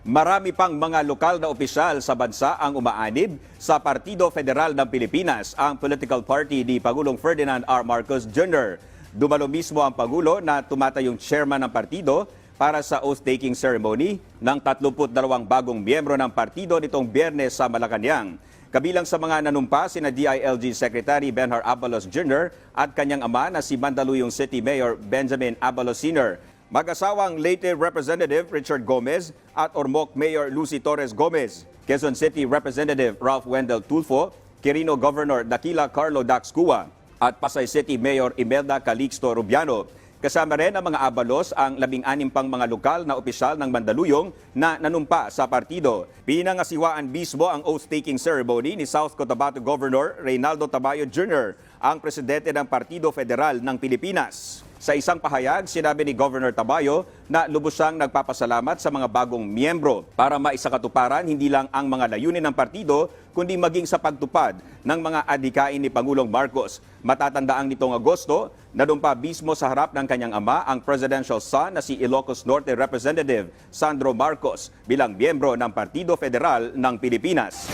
Marami pang mga lokal na opisyal sa bansa ang umaanib sa Partido Federal ng Pilipinas, ang political party ni Pangulong Ferdinand R. Marcos Jr. Dumalo mismo ang Pangulo na tumatayong chairman ng partido para sa oath-taking ceremony ng 32 bagong miyembro ng partido nitong biyernes sa Malacanang. Kabilang sa mga nanumpa sina DILG Secretary Benhar Abalos Jr. at kanyang ama na si Mandaluyong City Mayor Benjamin Abalos Sr. Mag-asawang Leyte Representative Richard Gomez at Ormoc Mayor Lucy Torres Gomez, Quezon City Representative Ralph Wendell Tulfo, Quirino Governor Dakila Carlo Daxcua at Pasay City Mayor Imelda Calixto Rubiano. Kasama rin ang mga abalos ang labing-anim pang mga lokal na opisyal ng Mandaluyong na nanumpa sa partido. Pinangasiwaan mismo ang oath-taking ceremony ni South Cotabato Governor Reynaldo Tabayo Jr., ang presidente ng Partido Federal ng Pilipinas. Sa isang pahayag, sinabi ni Governor Tabayo na lubos siyang nagpapasalamat sa mga bagong miyembro para maisakatuparan hindi lang ang mga layunin ng partido, kundi maging sa pagtupad ng mga adhikain ni Pangulong Marcos. Matatandaang nitong Agosto, nadumpa mismo sa harap ng kanyang ama ang presidential son na si Ilocos Norte Representative Sandro Marcos bilang miyembro ng Partido Federal ng Pilipinas.